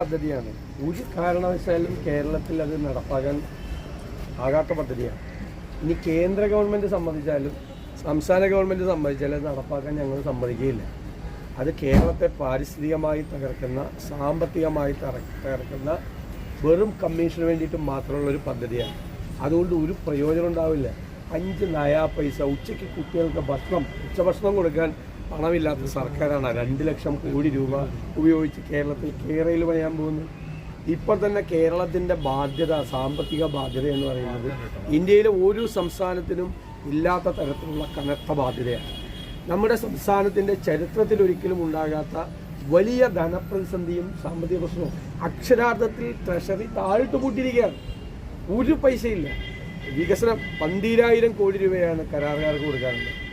പദ്ധതിയാണ്. ഒരു കാരണവശാലും കേരളത്തിൽ അത് നടപ്പാക്കാൻ ആകാത്ത പദ്ധതിയാണ്. ഇനി കേന്ദ്ര ഗവൺമെന്റ് സംബന്ധിച്ചാലും സംസ്ഥാന ഗവൺമെന്റ് സമ്മതിച്ചാലും അത് നടപ്പാക്കാൻ ഞങ്ങൾ സമ്മതിക്കുകയില്ല. അത് കേരളത്തെ പാരിസ്ഥിതികമായി തകർക്കുന്ന സാമ്പത്തികമായി തകർക്കുന്ന വെറും കമ്മീഷന് വേണ്ടിയിട്ട് മാത്രമുള്ള ഒരു പദ്ധതിയാണ്. അതുകൊണ്ട് ഒരു പ്രയോജനം ഉണ്ടാവില്ല. അഞ്ച് നയാ പൈസ ഉച്ചയ്ക്ക് കുട്ടികൾക്ക് ഭക്ഷണം ഉച്ചഭക്ഷണം കൊടുക്കാൻ പണമില്ലാത്ത സർക്കാരാണ്. രണ്ട് ലക്ഷം കോടി രൂപ ഉപയോഗിച്ച് കേരളത്തിൽ കേരളയിൽ പണിയാൻ പോകുന്നത് ഇപ്പോൾ തന്നെ കേരളത്തിന്റെ ബാധ്യത സാമ്പത്തിക ബാധ്യത എന്ന് പറയുന്നത് ഇന്ത്യയിലെ ഒരു സംസ്ഥാനത്തിനും ഇല്ലാത്ത തരത്തിലുള്ള കനത്ത ബാധ്യതയാണ്. നമ്മുടെ സംസ്ഥാനത്തിന്റെ ചരിത്രത്തിൽ ഒരിക്കലും ഉണ്ടാകാത്ത വലിയ ധനപ്രതിസന്ധിയും സാമ്പത്തിക പ്രശ്നവും അക്ഷരാർത്ഥത്തിൽ ട്രഷറി താഴിട്ട് പൂട്ടിയിരിക്കുകയാണ്. ഒരു പൈസയില്ല. വികസനം പന്തിരായിരം കോടി രൂപയാണ് കരാറുകാർക്ക് കൊടുക്കാനുള്ളത്.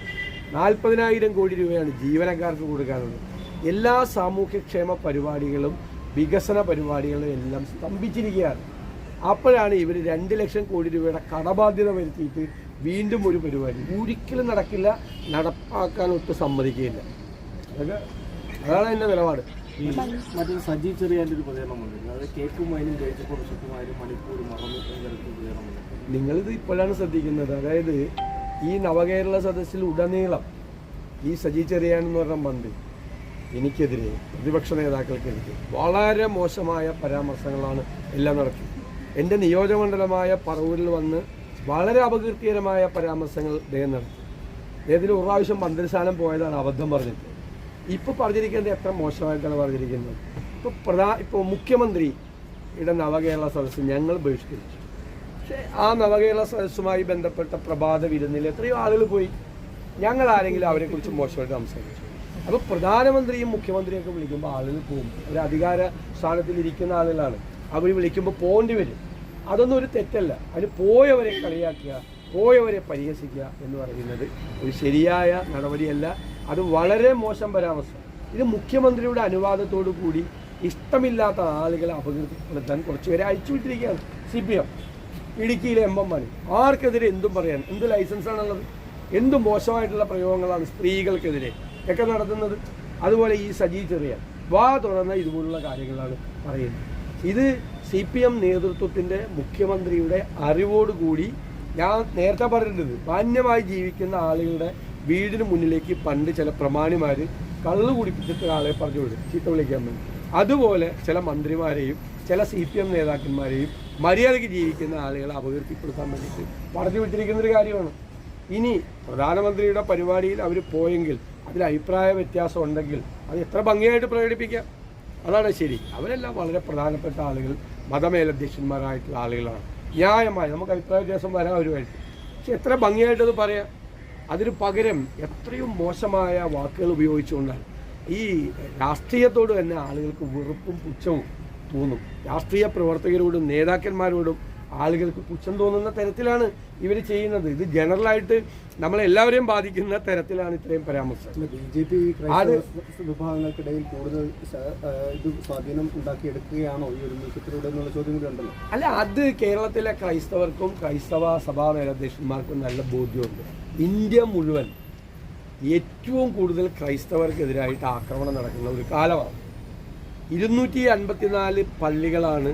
നാൽപ്പതിനായിരം കോടി രൂപയാണ് ജീവനക്കാർക്ക് കൊടുക്കാനുള്ളത്. എല്ലാ സാമൂഹ്യക്ഷേമ പരിപാടികളും വികസന പരിപാടികളും എല്ലാം സ്തംഭിച്ചിരിക്കുകയാണ്. അപ്പോഴാണ് ഇവർ രണ്ട് ലക്ഷം കോടി രൂപയുടെ കടബാധ്യത വരുത്തിയിട്ട് വീണ്ടും ഒരു പരിപാടി. ഒരിക്കലും നടക്കില്ല നടപ്പാക്കാൻ ഒട്ടും സമ്മതിക്കുകയില്ല. അതൊക്കെ അതാണ് എന്റെ നിലപാട്. ഈ മറ്റൊരു സജീവ് ചെറിയാന്റെ ഒരു പ്രതികരണം വന്നിരുന്നു അത് കേക്കും വൈനും കഴിച്ചപ്പോൾ വിശക്കുമായാലും മണിപ്പൂർ മറന്നു എന്ന തരത്തിൽ പ്രതികരണം വന്നിരുന്നു നിങ്ങളിത് ഇപ്പോഴാണ് ശ്രദ്ധിക്കുന്നത്. അതായത് ഈ നവകേരള സദസ്സിൽ ഉടനീളം ഈ സജി ചെറിയാൻ എന്ന് പറഞ്ഞ മന്ത്രി എനിക്കെതിരെ പ്രതിപക്ഷ നേതാക്കൾക്കെതിരെ വളരെ മോശമായ പരാമർശങ്ങളാണ് എല്ലാം നടത്തി. എന്റെ നിയോജകമണ്ഡലമായ പറവൂരിൽ വന്ന് വളരെ അപകീർത്തികരമായ പരാമർശങ്ങൾ ഇദ്ദേഹം നടത്തി. അദ്ദേഹത്തിന് ഒരു പ്രാവശ്യം മന്ത്രിസ്ഥാനം പോയതാണ് അബദ്ധം പറഞ്ഞിട്ട്. ഇപ്പോൾ പറഞ്ഞിരിക്കുന്നത് എത്ര മോശമായിട്ടാണ് പറഞ്ഞിരിക്കുന്നത്? ഇപ്പോൾ പ്രധാ ഇപ്പോൾ മുഖ്യമന്ത്രിയുടെ നവകേരള സദസ്സ് ഞങ്ങൾ ബഹിഷ്കരിച്ചു. പക്ഷേ ആ നവകേരള സദസ്സുമായി ബന്ധപ്പെട്ട പ്രഭാത വിരുന്നിൽ എത്രയോ ആളുകൾ പോയി. ഞങ്ങൾ ആരെങ്കിലും അവരെക്കുറിച്ച് മോശമായിട്ട് സംസാരിച്ചു. അപ്പോൾ പ്രധാനമന്ത്രിയും മുഖ്യമന്ത്രിയൊക്കെ വിളിക്കുമ്പോൾ ആളുകൾ പോകും. ഒരു അധികാര സ്ഥാനത്തിൽ ഇരിക്കുന്ന ആളുകളാണ്. അവർ വിളിക്കുമ്പോൾ പോകേണ്ടി വരും. അതൊന്നും ഒരു തെറ്റല്ല. അതിന് പോയവരെ കളിയാക്കുക പോയവരെ പരിഹസിക്കുക എന്ന് പറയുന്നത് ഒരു ശരിയായ നടപടിയല്ല. അത് വളരെ മോശം പരാമർശം. ഇത് മുഖ്യമന്ത്രിയുടെ അനുവാദത്തോടു കൂടി ഇഷ്ടമില്ലാത്ത ആളുകളെ അപകീർത്തിപ്പെടുത്താൻ കുറച്ചുപേരെ അയച്ചുവിട്ടിരിക്കുകയാണ് സി പി എം. ഇടുക്കിയിലെ എം എം മാണി ആർക്കെതിരെ എന്തും പറയാൻ എന്ത് ലൈസൻസാണുള്ളത് എന്ത് മോശമായിട്ടുള്ള പ്രയോഗങ്ങളാണ് സ്ത്രീകൾക്കെതിരെ ഒക്കെ നടത്തുന്നത്? അതുപോലെ ഈ സജി ചെറിയ വാ തുറന്ന ഇതുപോലുള്ള കാര്യങ്ങളാണ് പറയുന്നത്. ഇത് സി പി എം നേതൃത്വത്തിന്റെ മുഖ്യമന്ത്രിയുടെ അറിവോടുകൂടി ഞാൻ നേരത്തെ പറഞ്ഞിട്ടുണ്ട്. മാന്യമായി ജീവിക്കുന്ന ആളുകളുടെ വീടിന് മുന്നിലേക്ക് പണ്ട് ചില പ്രമാണിമാർ കള്ളു കുടിപ്പിച്ചിട്ട് ആളെ പറഞ്ഞു വിടും ചീത്ത വിളിക്കാൻ വേണ്ടി. അതുപോലെ ചില മന്ത്രിമാരെയും ചില സി പി എം നേതാക്കന്മാരെയും മര്യാദയ്ക്ക് ജീവിക്കുന്ന ആളുകളെ അപകീർത്തിപ്പെടുത്താൻ വേണ്ടിയിട്ട് പറഞ്ഞു വെച്ചിരിക്കുന്ന ഒരു കാര്യമാണ്. ഇനി പ്രധാനമന്ത്രിയുടെ പരിപാടിയിൽ അവർ പോയെങ്കിൽ അതിൽ അഭിപ്രായ വ്യത്യാസം ഉണ്ടെങ്കിൽ അത് എത്ര ഭംഗിയായിട്ട് പ്രകടിപ്പിക്കാം? അതാണ് ശരി. അവരെല്ലാം വളരെ പ്രധാനപ്പെട്ട ആളുകൾ മതമേലധ്യക്ഷന്മാരായിട്ടുള്ള ആളുകളാണ്. ന്യായമായി നമുക്ക് അഭിപ്രായ വ്യത്യാസം വരാം അവരുമായിട്ട് പക്ഷെ എത്ര ഭംഗിയായിട്ടത് പറയാം? അതിന് പകരം എത്രയും മോശമായ വാക്കുകൾ ഉപയോഗിച്ചുകൊണ്ടാണ്. ഈ രാഷ്ട്രീയത്തോട് തന്നെ ആളുകൾക്ക് വെറുപ്പും പുച്ഛവും തോന്നും രാഷ്ട്രീയ പ്രവർത്തകരോടും നേതാക്കന്മാരോടും ആളുകൾക്ക് പുച്ഛം തോന്നുന്ന തരത്തിലാണ് ഇവർ ചെയ്യുന്നത്. ഇത് ജനറലായിട്ട് നമ്മളെല്ലാവരെയും ബാധിക്കുന്ന തരത്തിലാണ് ഇത്രയും പരാമർശം. ബി ജെ പി വിഭാഗങ്ങൾക്കിടയിൽ കൂടുതൽ ഇത് സ്വാധീനം ഉണ്ടാക്കിയെടുക്കുകയാണോ ഈ ഒരു നീക്കത്തിലൂടെ എന്നുള്ള ചോദ്യം കൂടി ഉണ്ടല്ലോ. അല്ല അത് കേരളത്തിലെ ക്രൈസ്തവർക്കും ക്രൈസ്തവ സഭാ മേലധ്യക്ഷന്മാർക്കും നല്ല ബോധ്യമുണ്ട്. ഇന്ത്യ മുഴുവൻ ഏറ്റവും കൂടുതൽ ക്രൈസ്തവർക്കെതിരായിട്ട് ആക്രമണം നടക്കുന്ന ഒരു കാലമാണ്. ഇരുന്നൂറ്റി അൻപത്തിനാല് പള്ളികളാണ്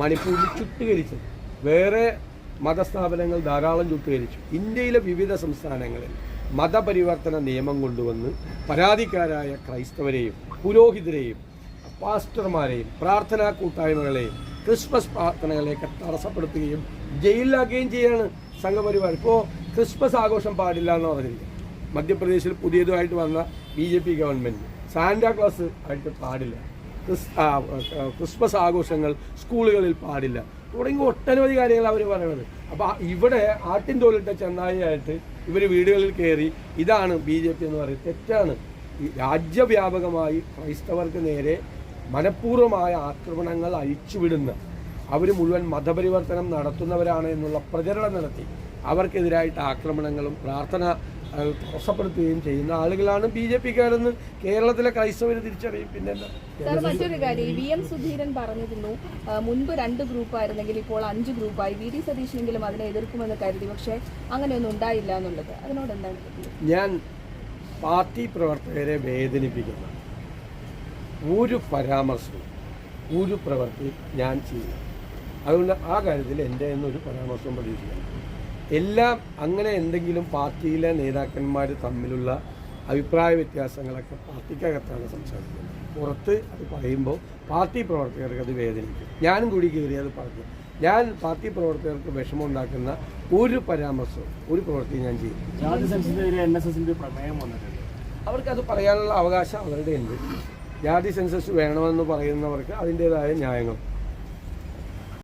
മണിപ്പൂരിൽ ചുട്ടുകരിച്ചത്. വേറെ മതസ്ഥാപനങ്ങൾ ധാരാളം ചുട്ടുകരിച്ചു. ഇന്ത്യയിലെ വിവിധ സംസ്ഥാനങ്ങളിൽ മതപരിവർത്തന നിയമം കൊണ്ടുവന്ന് പരാതിക്കാരായ ക്രൈസ്തവരെയും പുരോഹിതരെയും പാസ്റ്റർമാരെയും പ്രാർത്ഥനാ കൂട്ടായ്മകളെയും ക്രിസ്മസ് പ്രാർത്ഥനകളെയൊക്കെ തടസ്സപ്പെടുത്തുകയും ജയിലിലാക്കുകയും ചെയ്യാണ് സംഘപരിവാർ. ഇപ്പോൾ ക്രിസ്മസ് ആഘോഷം പാടില്ല എന്ന് പറഞ്ഞിരിക്കുക മധ്യപ്രദേശിൽ പുതിയതുമായിട്ട് വന്ന B J P government Santa Claus ആയിട്ട് പാടില്ല. ക്രിസ്മസ് ആഘോഷങ്ങൾ സ്കൂളുകളിൽ പാടില്ല. തുടങ്ങി ഒട്ടനവധി കാര്യങ്ങൾ അവർ പറയുന്നത്. അപ്പോൾ ഇവിടെ ആട്ടിൻ തോലിട്ട ചെന്നായിയായിട്ട് ഇവർ വീടുകളിൽ കയറി ഇതാണ് ബി ജെ പി എന്ന് പറയുന്നത്. തെറ്റാണ്. രാജ്യവ്യാപകമായി ക്രൈസ്തവർക്ക് നേരെ മനഃപൂർവമായ ആക്രമണങ്ങൾ അഴിച്ചുവിടുന്ന അവർ മുഴുവൻ മതപരിവർത്തനം നടത്തുന്നവരാണ് എന്നുള്ള പ്രചരണം നടത്തി. അവർക്കെതിരായിട്ട് ആക്രമണങ്ങളും പ്രാർത്ഥന തടസ്സപ്പെടുത്തുകയും ചെയ്യുന്ന ആളുകളാണ് ബി ജെ പിക്കാരെന്ന് കേരളത്തിലെ ക്രൈസ്തവര് തിരിച്ചറിയും. പിന്നെ മറ്റൊരു കാര്യം. വി എം സുധീരൻ പറഞ്ഞിരുന്നു മുൻപ് രണ്ട് ഗ്രൂപ്പായിരുന്നെങ്കിൽ ഇപ്പോൾ അഞ്ച് ഗ്രൂപ്പായി. വി ഡി സതീഷിനെങ്കിലും അതിനെ എതിർക്കുമെന്ന് കരുതി പക്ഷേ അങ്ങനെയൊന്നും ഉണ്ടായില്ല എന്നുള്ളത്. അതിനോട് എന്താണ് ഞാൻ പാർട്ടി പ്രവർത്തകരെ വേദനിപ്പിക്കുന്ന ഒരു പരാമർശവും ഒരു പ്രവൃത്തി ഞാൻ ചെയ്യും അതുകൊണ്ട് ആ കാര്യത്തിൽ എന്റെ എന്നൊരു പരാമർശം പ്രതീക്ഷിക്കണം എല്ലാം അങ്ങനെ എന്തെങ്കിലും പാർട്ടിയിലെ നേതാക്കന്മാർ തമ്മിലുള്ള അഭിപ്രായ വ്യത്യാസങ്ങളൊക്കെ പാർട്ടിക്കകത്താണ് സംസാരിക്കുന്നത്. പുറത്ത് അത് പറയുമ്പോൾ പാർട്ടി പ്രവർത്തകർക്ക് അത് വേദനിക്കും. ഞാനും കൂടി കയറി അത് പറഞ്ഞു. ഞാൻ പാർട്ടി പ്രവർത്തകർക്ക് വിഷമം ഉണ്ടാക്കുന്ന ഒരു പരാമർശവും ഒരു പ്രവൃത്തിയും ഞാൻ ചെയ്യും അവർക്കത് പറയാനുള്ള അവകാശം അവരുടെ ഉണ്ട് ജാതി സെൻസസ് വേണമെന്ന് പറയുന്നവർക്ക് അതിന്റെതായ ന്യായങ്ങൾ